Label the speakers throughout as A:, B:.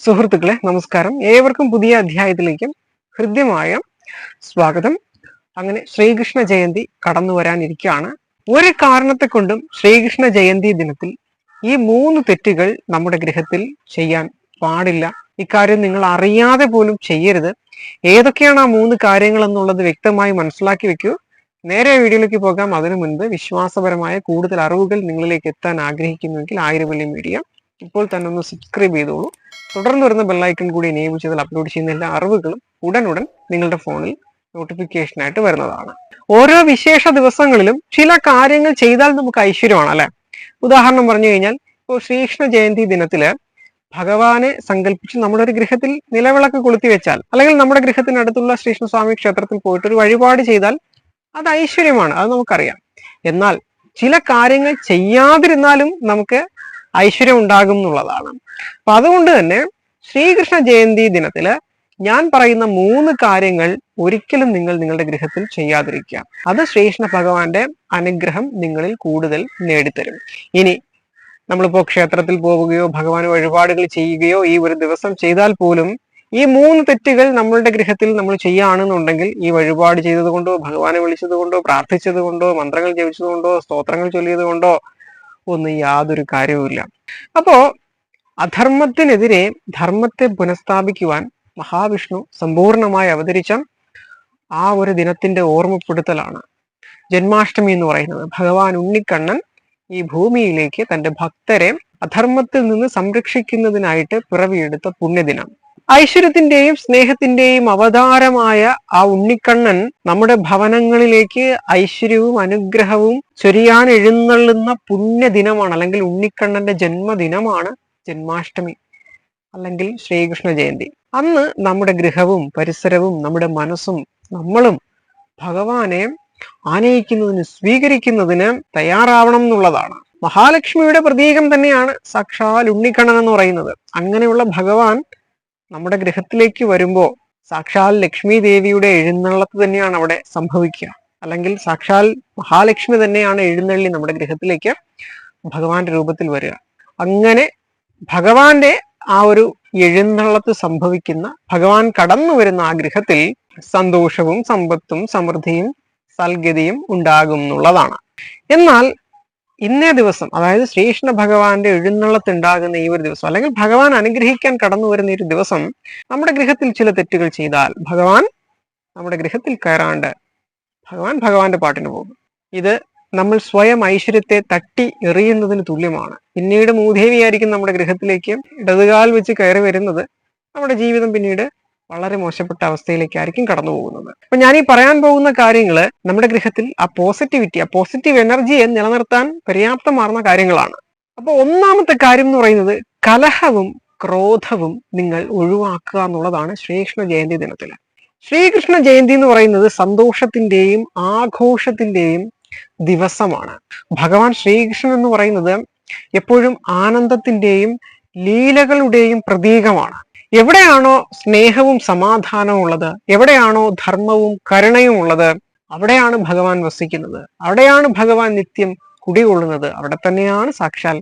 A: സുഹൃത്തുക്കളെ നമസ്കാരം. ഏവർക്കും പുതിയ അധ്യായത്തിലേക്കും ഹൃദ്യമായ സ്വാഗതം. അങ്ങനെ ശ്രീകൃഷ്ണ ജയന്തി കടന്നു വരാനിരിക്കുകയാണ്. ഒരു കാരണത്തെ കൊണ്ടും ശ്രീകൃഷ്ണ ജയന്തി ദിനത്തിൽ ഈ മൂന്ന് തെറ്റുകൾ നമ്മുടെ ഗ്രഹത്തിൽ ചെയ്യാൻ പാടില്ല. ഇക്കാര്യം നിങ്ങൾ അറിയാതെ പോലും ചെയ്യരുത്. ഏതൊക്കെയാണ് ആ മൂന്ന് കാര്യങ്ങൾ എന്നുള്ളത് വ്യക്തമായി മനസ്സിലാക്കി വെക്കൂ. നേരെ വീഡിയോയിലേക്ക് പോകാം. അതിനു മുൻപ് വിശ്വാസപരമായ കൂടുതൽ അറിവുകൾ നിങ്ങളിലേക്ക് എത്താൻ ആഗ്രഹിക്കുന്നുവെങ്കിൽ ആയിരവല്ലി മീഡിയ ഇപ്പോൾ തന്നെ ഒന്ന് സബ്സ്ക്രൈബ് ചെയ്തോളൂ. തുടർന്ന് വരുന്ന ബെല്ലൈക്കൺ കൂടി എനേബിൾ ചെയ്താൽ അപ്ലോഡ് ചെയ്യുന്ന എല്ലാ അറിവുകളും ഉടൻ നിങ്ങളുടെ ഫോണിൽ നോട്ടിഫിക്കേഷൻ ആയിട്ട് വരുന്നതാണ്. ഓരോ വിശേഷ ദിവസങ്ങളിലും ചില കാര്യങ്ങൾ ചെയ്താൽ നമുക്ക് ഐശ്വര്യമാണ് അല്ലെ? ഉദാഹരണം പറഞ്ഞു കഴിഞ്ഞാൽ ഇപ്പോൾ ശ്രീകൃഷ്ണ ജയന്തി ദിനത്തിൽ ഭഗവാനെ സങ്കല്പിച്ച് നമ്മുടെ ഒരു ഗൃഹത്തിൽ നിലവിളക്ക് കൊളുത്തി വെച്ചാൽ അല്ലെങ്കിൽ നമ്മുടെ ഗൃഹത്തിനടുത്തുള്ള ശ്രീകൃഷ്ണസ്വാമി ക്ഷേത്രത്തിൽ പോയിട്ട് ഒരു വഴിപാട് ചെയ്താൽ അത് ഐശ്വര്യമാണ് അത് നമുക്കറിയാം. എന്നാൽ ചില കാര്യങ്ങൾ ചെയ്യാതിരുന്നാലും നമുക്ക് ഐശ്വര്യം ഉണ്ടാകും എന്നുള്ളതാണ്. അപ്പൊ അതുകൊണ്ട് തന്നെ ശ്രീകൃഷ്ണ ജയന്തി ദിനത്തിൽ ഞാൻ പറയുന്ന മൂന്ന് കാര്യങ്ങൾ ഒരിക്കലും നിങ്ങൾ നിങ്ങളുടെ ഗൃഹത്തിൽ ചെയ്യാതിരിക്കുക. അത് ശ്രീകൃഷ്ണ ഭഗവാന്റെ അനുഗ്രഹം നിങ്ങളിൽ കൂടുതൽ നേടിത്തരും. ഇനി നമ്മളിപ്പോ ക്ഷേത്രത്തിൽ പോവുകയോ ഭഗവാൻ വഴിപാടുകൾ ചെയ്യുകയോ ഈ ഒരു ദിവസം ചെയ്താൽ പോലും ഈ മൂന്ന് തെറ്റുകൾ നമ്മളുടെ ഗൃഹത്തിൽ നമ്മൾ ചെയ്യുകയാണെന്നുണ്ടെങ്കിൽ ഈ വഴിപാട് ചെയ്തത് കൊണ്ടോ ഭഗവാനെ വിളിച്ചത് കൊണ്ടോ പ്രാർത്ഥിച്ചത് കൊണ്ടോ മന്ത്രങ്ങൾ ജപിച്ചത് കൊണ്ടോ സ്തോത്രങ്ങൾ ചൊല്ലിയത് കൊണ്ടോ ഒന്നും യാതൊരു കാര്യവുമില്ല. അപ്പോ അധർമ്മത്തിനെതിരെ ധർമ്മത്തെ പുനഃസ്ഥാപിക്കുവാൻ മഹാവിഷ്ണു സമ്പൂർണമായി അവതരിച്ച ആ ഒരു ദിനത്തിന്റെ ഓർമ്മപ്പെടുത്തലാണ്. ജന്മാഷ്ടമി എന്ന് പറയുന്നത്. ഭഗവാൻ ഉണ്ണിക്കണ്ണൻ ഈ ഭൂമിയിലേക്ക് തന്റെ ഭക്തരെ അധർമ്മത്തിൽ നിന്ന് സംരക്ഷിക്കുന്നതിനായിട്ട് പിറവിയെടുത്ത പുണ്യദിനം. ഐശ്വര്യത്തിന്റെയും സ്നേഹത്തിന്റെയും അവതാരമായ ആ ഉണ്ണിക്കണ്ണൻ നമ്മുടെ ഭവനങ്ങളിലേക്ക് ഐശ്വര്യവും അനുഗ്രഹവും ചൊരിയാൻ എഴുന്നള്ളുന്ന പുണ്യദിനമാണ് അല്ലെങ്കിൽ ഉണ്ണിക്കണ്ണന്റെ ജന്മദിനമാണ് ജന്മാഷ്ടമി അല്ലെങ്കിൽ ശ്രീകൃഷ്ണ ജയന്തി. അന്ന് നമ്മുടെ ഗൃഹവും പരിസരവും നമ്മുടെ മനസ്സും നമ്മളും ഭഗവാനെ ആനയിക്കുന്നതിന് സ്വീകരിക്കുന്നതിന് തയ്യാറാവണം എന്നുള്ളതാണ്. മഹാലക്ഷ്മിയുടെ പ്രതീകം തന്നെയാണ് സാക്ഷാൽ ഉണ്ണിക്കണ്ണൻ എന്ന് പറയുന്നത്. അങ്ങനെയുള്ള ഭഗവാൻ നമ്മുടെ ഗൃഹത്തിലേക്ക് വരുമ്പോൾ സാക്ഷാൽ ലക്ഷ്മി ദേവിയുടെ എഴുന്നള്ളത്ത് തന്നെയാണ് അവിടെ സംഭവിക്കുക. അല്ലെങ്കിൽ സാക്ഷാൽ മഹാലക്ഷ്മി തന്നെയാണ് എഴുന്നള്ളി നമ്മുടെ ഗൃഹത്തിലേക്ക് ഭഗവാന്റെ രൂപത്തിൽ വരിക. അങ്ങനെ ഭഗവാന്റെ ആ ഒരു എഴുന്നള്ളത്ത് സംഭവിക്കുന്ന ഭഗവാൻ കടന്നു വരുന്ന ആ ഗൃഹത്തിൽ സന്തോഷവും സമ്പത്തും സമൃദ്ധിയും സൽഗതിയും ഉണ്ടാകും എന്നുള്ളതാണ്. എന്നാൽ ഇന്നേ ദിവസം അതായത് ശ്രീകൃഷ്ണ ഭഗവാന്റെ എഴുന്നള്ളത്തുണ്ടാകുന്ന ഈ ഒരു ദിവസം അല്ലെങ്കിൽ ഭഗവാൻ അനുഗ്രഹിക്കാൻ കടന്നു വരുന്ന ഈ ഒരു ദിവസം നമ്മുടെ ഗൃഹത്തിൽ ചില തെറ്റുകൾ ചെയ്താൽ ഭഗവാൻ നമ്മുടെ ഗൃഹത്തിൽ കയറാണ്ട് ഭഗവാൻ ഭഗവാന്റെ പാട്ടിന് പോകും. ഇത് നമ്മൾ സ്വയം ഐശ്വര്യത്തെ തട്ടി എറിയുന്നതിന് തുല്യമാണ്. പിന്നീട് മൂദേവിയായിരിക്കും നമ്മുടെ ഗൃഹത്തിലേക്ക് ഇടതുകാൽ വെച്ച് കയറി വരുന്നത്. നമ്മുടെ ജീവിതം പിന്നീട് വളരെ മോശപ്പെട്ട അവസ്ഥയിലേക്കായിരിക്കും കടന്നു പോകുന്നത്. അപ്പൊ ഞാൻ ഈ പറയാൻ പോകുന്ന കാര്യങ്ങൾ നമ്മുടെ ഗൃഹത്തിൽ ആ പോസിറ്റിവിറ്റി ആ പോസിറ്റീവ് എനർജിയെ നിലനിർത്താൻ പര്യാപ്തമാർന്ന കാര്യങ്ങളാണ്. അപ്പൊ ഒന്നാമത്തെ കാര്യം എന്ന് പറയുന്നത് കലഹവും ക്രോധവും നിങ്ങൾ ഒഴിവാക്കുക എന്നുള്ളതാണ് ശ്രീകൃഷ്ണ ജയന്തി ദിനത്തിൽ ശ്രീകൃഷ്ണ ജയന്തി എന്ന് പറയുന്നത് സന്തോഷത്തിന്റെയും ആഘോഷത്തിന്റെയും ദിവസമാണ്. ഭഗവാൻ ശ്രീകൃഷ്ണൻ എന്ന് പറയുന്നത് എപ്പോഴും ആനന്ദത്തിന്റെയും ലീലകളുടെയും പ്രതീകമാണ്. എവിടെയാണോ സ്നേഹവും സമാധാനവും ഉള്ളത് എവിടെയാണോ ധർമ്മവും കരുണയും ഉള്ളത് അവിടെയാണ് ഭഗവാൻ വസിക്കുന്നത്. അവിടെയാണ് ഭഗവാൻ നിത്യം കുടികൊള്ളുന്നത്. അവിടെ തന്നെയാണ് സാക്ഷാൽ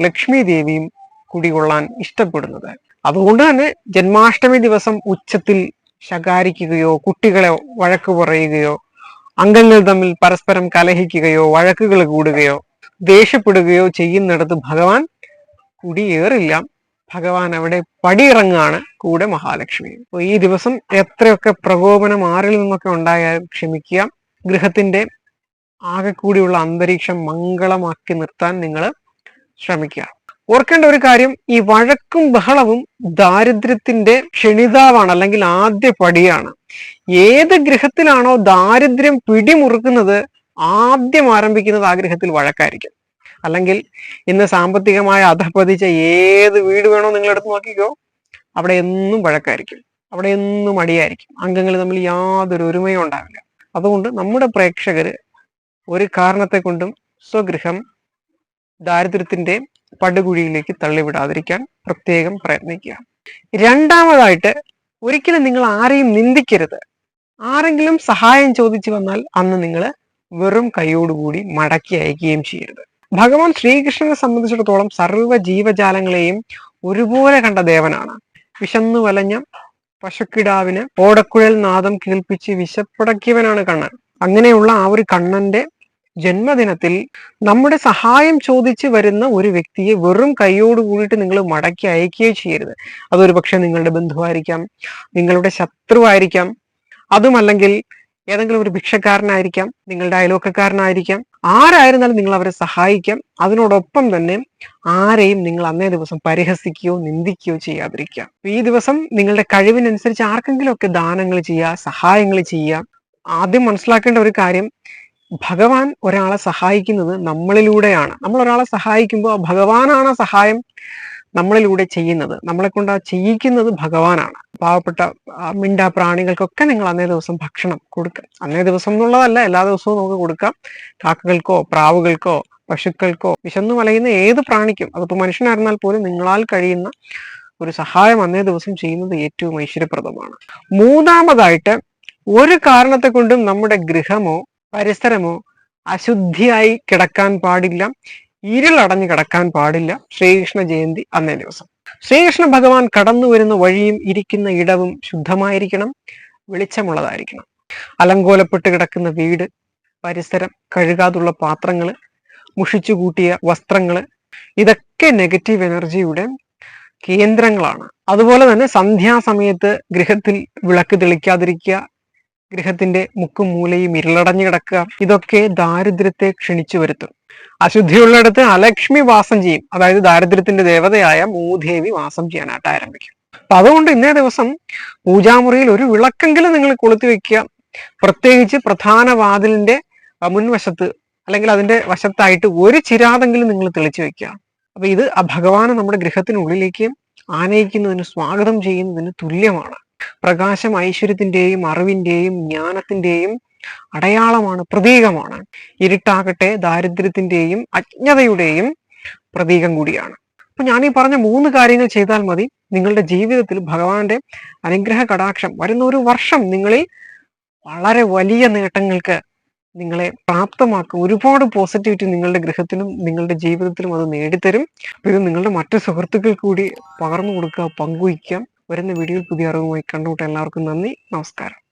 A: ലക്ഷ്മി ദേവിയും കുടികൊള്ളാൻ ഇഷ്ടപ്പെടുന്നത്. അതുകൊണ്ട് തന്നെ ജന്മാഷ്ടമി ദിവസം ഉച്ചത്തിൽ ശകാരിക്കുകയോ കുട്ടികളെ വഴക്ക് പറയുകയോ അംഗങ്ങൾ തമ്മിൽ പരസ്പരം കലഹിക്കുകയോ വഴക്കുകൾ കൂടുകയോ ദേഷ്യപ്പെടുകയോ ചെയ്യുന്നിടത്ത് ഭഗവാൻ കുടിയേറില്ല. ഭഗവാൻ അവിടെ പടിയിറങ്ങാണ് കൂടെ മഹാലക്ഷ്മി. അപ്പൊ ഈ ദിവസം എത്രയൊക്കെ പ്രകോപനം ആരിൽ നിന്നൊക്കെ ഉണ്ടായാലും ക്ഷമിക്കുക. ഗൃഹത്തിന്റെ ആകെ കൂടിയുള്ള അന്തരീക്ഷം മംഗളമാക്കി നിർത്താൻ നിങ്ങൾ ശ്രമിക്കുക. ഓർക്കേണ്ട ഒരു കാര്യം ഈ വഴക്കും ബഹളവും ദാരിദ്ര്യത്തിന്റെ ക്ഷണിതാവാണ് അല്ലെങ്കിൽ ആദ്യ പടിയാണ്. ഏത് ഗൃഹത്തിലാണോ ദാരിദ്ര്യം പിടിമുറുക്കുന്നത് ആദ്യം ആരംഭിക്കുന്നത് ആ ഗൃഹത്തിൽ വഴക്കായിരിക്കും. അല്ലെങ്കിൽ ഇന്ന് സാമ്പത്തികമായി അധപ്പതിച്ച ഏത് വീട് വേണോ നിങ്ങൾ എടുത്ത് നോക്കിക്കോ അവിടെ എന്നും വഴക്കായിരിക്കും. അവിടെ എന്നും അടിയായിരിക്കും അംഗങ്ങൾ തമ്മിൽ യാതൊരു ഒരുമയും ഉണ്ടാവില്ല. അതുകൊണ്ട് നമ്മുടെ പ്രേക്ഷകർ ഒരു കാരണത്തെ കൊണ്ടും സ്വഗൃഹം ദാരിദ്ര്യത്തിന്റെ പടുകുഴിയിലേക്ക് തള്ളിവിടാതിരിക്കാൻ പ്രത്യേകം പ്രയത്നിക്കുക. രണ്ടാമതായിട്ട് ഒരിക്കലും നിങ്ങൾ ആരെയും നിന്ദിക്കരുത്. ആരെങ്കിലും സഹായം ചോദിച്ചു വന്നാൽ അന്ന് നിങ്ങൾ വെറും കൈയോടുകൂടി മടക്കി അയക്കുകയും ചെയ്യരുത്. ഭഗവാൻ ശ്രീകൃഷ്ണനെ സംബന്ധിച്ചിടത്തോളം സർവ ജീവജാലങ്ങളെയും ഒരുപോലെ കണ്ട ദേവനാണ്. വിശന്നു വലഞ്ഞ പശുക്കിടാവിന് ഓടക്കുഴൽ നാദം കേൾപ്പിച്ച് വിശപ്പടക്കിയവനാണ് കണ്ണൻ. അങ്ങനെയുള്ള ആ ഒരു കണ്ണന്റെ ജന്മദിനത്തിൽ നമ്മുടെ സഹായം ചോദിച്ച് വരുന്ന ഒരു വ്യക്തിയെ വെറും കൈയോട് കൂടിയിട്ട് നിങ്ങൾ മടക്കി അയക്കുകയോ ചെയ്യരുത്. അതൊരു പക്ഷെ നിങ്ങളുടെ ബന്ധുവായിരിക്കാം നിങ്ങളുടെ ശത്രുവായിരിക്കാം. അതുമല്ലെങ്കിൽ ഏതെങ്കിലും ഒരു ഭിക്ഷക്കാരനായിരിക്കാം നിങ്ങളുടെ അയലോക്കക്കാരനായിരിക്കാം ആരായിരുന്നാലും നിങ്ങൾ അവരെ സഹായിക്കാം. അതിനോടൊപ്പം തന്നെ ആരെയും നിങ്ങൾ അന്നേ ദിവസം പരിഹസിക്കുകയോ നിന്ദിക്കുകയോ ചെയ്യാതിരിക്കുക. ഈ ദിവസം നിങ്ങളുടെ കഴിവിനനുസരിച്ച് ആർക്കെങ്കിലും ഒക്കെ ദാനങ്ങൾ ചെയ്യുക സഹായങ്ങൾ ചെയ്യുക. ആദ്യം മനസ്സിലാക്കേണ്ട ഒരു കാര്യം ഭഗവാൻ ഒരാളെ സഹായിക്കുന്നത് നമ്മളിലൂടെയാണ്. നമ്മൾ ഒരാളെ സഹായിക്കുമ്പോൾ ഭഗവാനാണ് സഹായം. നമ്മളിലൂടെ ചെയ്യുന്നത് നമ്മളെ കൊണ്ട് ആ ചെയ്യിക്കുന്നത് ഭഗവാനാണ്. പാവപ്പെട്ട മിണ്ട പ്രാണികൾക്കൊക്കെ നിങ്ങൾ അന്നേ ദിവസം ഭക്ഷണം കൊടുക്കുക അന്നേ ദിവസം എന്നുള്ളതല്ല എല്ലാ ദിവസവും നമുക്ക് കൊടുക്കാം. കാക്കകൾക്കോ പ്രാവുകൾക്കോ പശുക്കൾക്കോ വിശന്നു വലയുന്ന ഏത് പ്രാണിക്കും അതിപ്പോ മനുഷ്യനായിരുന്നാൽ പോലും നിങ്ങളാൽ കഴിയുന്ന ഒരു സഹായം അന്നേ ദിവസം ചെയ്യുന്നത് ഏറ്റവും ഐശ്വര്യപ്രദമാണ്. മൂന്നാമതായിട്ട് ഒരു കാരണത്തെ കൊണ്ടും നമ്മുടെ ഗൃഹമോ പരിസരമോ അശുദ്ധിയായി കിടക്കാൻ പാടില്ല. ഇരുളടഞ്ഞു കിടക്കാൻ പാടില്ല ശ്രീകൃഷ്ണ ജയന്തി അന്നേ ദിവസം. ശ്രീകൃഷ്ണ ഭഗവാൻ കടന്നു വരുന്ന വഴിയും ഇരിക്കുന്ന ഇടവും ശുദ്ധമായിരിക്കണം വെളിച്ചമുള്ളതായിരിക്കണം. അലങ്കോലപ്പെട്ട് കിടക്കുന്ന വീട് പരിസരം കഴുകാതുള്ള പാത്രങ്ങൾ മുഷിച്ചു കൂട്ടിയ വസ്ത്രങ്ങൾ ഇതൊക്കെ നെഗറ്റീവ് എനർജിയുടെ കേന്ദ്രങ്ങളാണ്. അതുപോലെ തന്നെ സന്ധ്യാസമയത്ത് ഗൃഹത്തിൽ വിളക്ക് തെളിക്കാതിരിക്കുക ഗൃഹത്തിന്റെ മുക്കും മൂലയും ഇരുളടഞ്ഞു കിടക്കുക ഇതൊക്കെ ദാരിദ്ര്യത്തെ ക്ഷണിച്ചു വരുത്തും. അശുദ്ധിയുള്ളിടത്ത് അലക്ഷ്മി വാസം ചെയ്യും. അതായത് ദാരിദ്ര്യത്തിന്റെ ദേവതയായ മൂദേവി വാസം ചെയ്യാനായിട്ട് ആരംഭിക്കും. അപ്പൊ അതുകൊണ്ട് ഇന്നേ ദിവസം പൂജാമുറിയിൽ ഒരു വിളക്കെങ്കിലും നിങ്ങൾ കൊളുത്തി വെക്കുക. പ്രത്യേകിച്ച് പ്രധാന വാതിലിന്റെ മുൻവശത്ത് അല്ലെങ്കിൽ അതിന്റെ വശത്തായിട്ട് ഒരു ചിരാതെങ്കിലും നിങ്ങൾ തെളിച്ചു വെക്കുക. അപ്പൊ ഇത് ആ ഭഗവാനെ നമ്മുടെ ഗൃഹത്തിനുള്ളിലേക്ക് ആനയിക്കുന്നതിന് സ്വാഗതം ചെയ്യുന്നതിന് തുല്യമാണ്. പ്രകാശം ഐശ്വര്യത്തിന്റെയും അറിവിന്റെയും ജ്ഞാനത്തിന്റെയും അടയാളമാണ് പ്രതീകമാണ്. ഇരുട്ടാകട്ടെ ദാരിദ്ര്യത്തിന്റെയും അജ്ഞതയുടെയും പ്രതീകം കൂടിയാണ്. അപ്പൊ ഞാൻ ഈ പറഞ്ഞ മൂന്ന് കാര്യങ്ങൾ ചെയ്താൽ മതി. നിങ്ങളുടെ ജീവിതത്തിൽ ഭഗവാന്റെ അനുഗ്രഹ കടാക്ഷം വരുന്ന ഒരു വർഷം നിങ്ങളിൽ വളരെ വലിയ നേട്ടങ്ങൾക്ക് നിങ്ങളെ പ്രാപ്തമാക്കും. ഒരുപാട് പോസിറ്റിവിറ്റി നിങ്ങളുടെ ഗൃഹത്തിലും നിങ്ങളുടെ ജീവിതത്തിലും അത് നേടിത്തരും. അപ്പൊ ഇത് നിങ്ങളുടെ മറ്റു സുഹൃത്തുക്കൾ കൂടി പകർന്നു കൊടുക്കുക പങ്കുവയ്ക്കാം വരുന്ന വീഡിയോയിൽ പുതിയ അറിവുമായി കണ്ടുകൂട്ട എല്ലാവർക്കും നന്ദി. നമസ്കാരം.